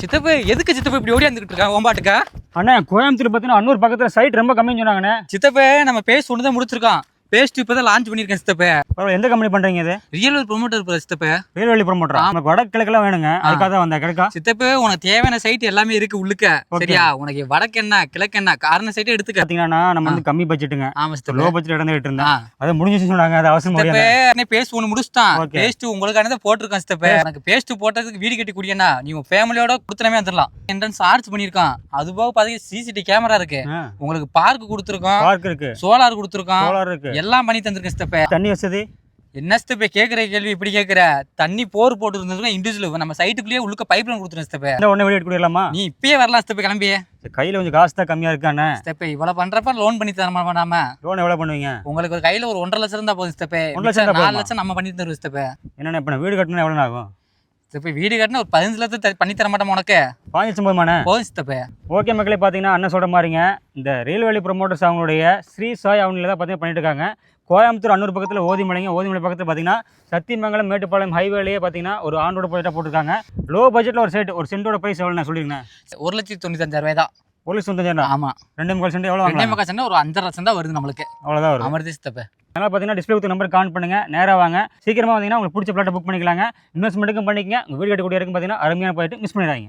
சித்தப்பு எதுக்கு சித்தப்பு இப்படி ஓடி வந்துகிட்டு இருக்கா ஓம்பாட்டுக்கா அண்ணே கோயம்புத்தூர் பார்த்தீங்கன்னா அன்னூர் பக்கத்தில் சைட் ரொம்ப கம்மின்னு சொன்னாங்கண்ணே. சித்தப்பு நம்ம பேஸ்ட் ஒன்று தான் முடிச்சிருக்கோம் பேஸ்ட் இப்போ தான் லான்ச் பண்ணியிருக்கேன் சித்தப்பு. பரவாயில்ல எந்த கம்பெனி பண்ணுறீங்க இது? ரியல் ஒரு ப்ரொமோட்டர் போகிற சித்தப்பு. வேல்வெளி ப்ரொமோட்டரா நமக்கு வடக்கு கிழக்கெல்லாம் வேணுங்க. அதுக்காக தான் வந்தேன். கிழக்கா? சித்தப்பு உனக்கு தேவையான சைட் எல்லாமே இருக்கு உள்ளுக்க. சரியா? உனக்கு வடக்கு என்ன கிழக்கு என்ன காரண சைட்டே எடுத்துக்க. பார்த்தீங்கன்னா நம்ம வந்து கம்மி பட்ஜெட்டுங்க ஆமா லோ சித்தப்பு பட்ஜெட் இடந்துட்டு ஆ. இருந்தேன் அது முடிஞ்சிச்சு சொன்னாங்க. அது அவசியம் சித்தப்பு பேஸ்ட் ஒன்று முடிச்சிட்டான். பேஸ்ட் உங்களுக்கானதை போட்டிருக்கான் சித்தப்பு. எனக்கு பேஸ்ட் போட்டதுக்கு வீடு கட்டி குடியனா நீ உன் ஃபேமிலியோட கொடுத்தனமே வந்துடலாம். என்ட்ரன்ஸ் ஆர்ச் பண்ணியிருக்கான். அது போக பார்த்தீங்கன்னா சிசிடி கேமரா இருக்கு உங்களுக்கு பார்க் கொடுத்துருக்கோம் பார்க் இருக்கு. சோலார் கொடுத்துருக்கோம் சோலார் இருக்கு. எல்லாம் பண்ணி தந்திருக்கேன் சித்தப்ப. தண்ணி வசதி? என்ன சித்தப்ப கேட்குற கேள்வி இப்படி கேட்குற தண்ணி போர் போட்டு இருந்ததுன்னா இண்டிவிஜுவல் நம்ம சைட்டுக்குள்ளேயே உள்ளுக்க பைப் லைன் கொடுத்துருங்க சித்தப்ப. இந்த வெளியே எடுக்கலாமா நீ இப்பயே வரலாம் சித்தப்ப கிளம்பியே கையில் கொஞ்சம் காசு தான் கம்மியாக இருக்காண்ணே சித்தப்ப இவ்வளவு பண்றப்ப லோன் பண்ணி தர நாம? லோன் எவ்வளோ பண்ணுவீங்க? உங்களுக்கு ஒரு கையில ஒரு ஒன்றரை லட்சம் இருந்தா போதும் சித்தப்ப. ஒன்றரை லட்சம் நாலு? லட்சம் நம்ம பண்ணி தருவோம் சித்தப்ப. என்னண்ணே இப்போ நான் வீடு கட்டணும் எவ்வளோ ஆகும்? சித்தப்ப வீடு கட்டினா ஒரு பதினஞ்சு லட்சம் த- பண்ணி தர மாட்டோம் உனக்கு? லட்சம் போதுமாண்ணே. போதும் சித்தப்ப. ஓகே மக்களே பார்த்தீங்கன்னா அண்ணன் சொல்கிற மாதிரிங்க இந்த ரயில்வேலி ப்ரொமோட்டர்ஸ் அவங்களுடைய ஸ்ரீ சாய் அவனில் தான் பார்த்தீங்கன்னா பண்ணிட்டு இருக்காங்க. கோயம்புத்தூர் அன்னூர் பக்கத்தில் ஓதிமலைங்க ஓதிமலை பக்கத்தில் பார்த்தீங்கன்னா சத்தியமங்கலம் மேட்டுப்பாளையம் ஹைவேலேயே பார்த்தீங்கன்னா ஒரு ஆன் ரோடு ப்ராஜெக்டாக போட்டிருக்காங்க லோ பட்ஜெட்டில் ஒரு சைட் ஒரு சென்டோட ப்ரைஸ் எவ்வளோ நான் சொல்லியிருந்தேன் ஒரு லட்சத்தி தொண்ணூத்தஞ்சாயிரம் ரூபாய் தான். ஒரு லட்சம் தொண்ணூறு ஆமா. ரெண்டு முக்கால் சென்ட் எவ்வளோ ரெண்டே முக்கால் சண்டை ஒரு அஞ்சரை லட்சம் தான் வருது நம்மளுக்கு. அவ்வளோதான் வரும் அமர்த்தி சித்தப்ப. அதனால் பார்த்தீங்கன்னா டிஸ்பிளே கொடுத்த நம்பர் கான் பண்ணுங்க. நேராக வாங்க. சீக்கிரமாக வந்தீங்கன்னா உங்களுக்கு பிடிச்ச பிளாட்டை புக் பண்ணிக்கலாங்க. இன்வெஸ்ட்மெண்ட்டுக்கும் பண்ணிக்கங்க. உங்கள் வீடு கட்டக்கூடிய இருக்கும் பார்த்தீங்கன்னா அருமையான போயிட்டு மிஸ் பண்ணிடாதீங்க.